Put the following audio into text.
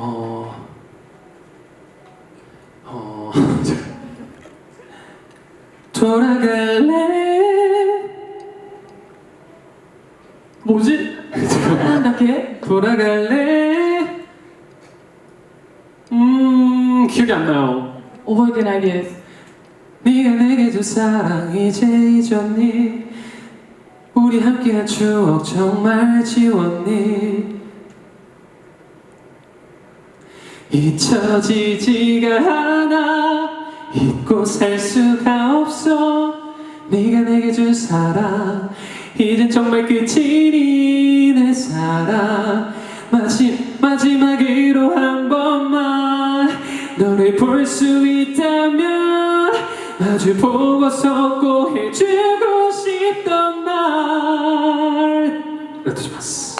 어, 어, 돌아갈래? 뭐지? 어떻게? 돌아갈래? 음 기억이 안 나요. 오버된 아이디어스 네가 내게 준 사랑 이제 잊었니? 우리 함께한 추억 정말 지웠니? 잊혀지지가 않아. 잊고 살 수가 없어. 네가 내게 준 사랑 이젠 정말 끝이니 내 사랑. 마치, 마지막으로 한 번만 너를 볼 수 있다면 아주 보고서 꼭 해주고 싶던 말. 네, 레드 좋았어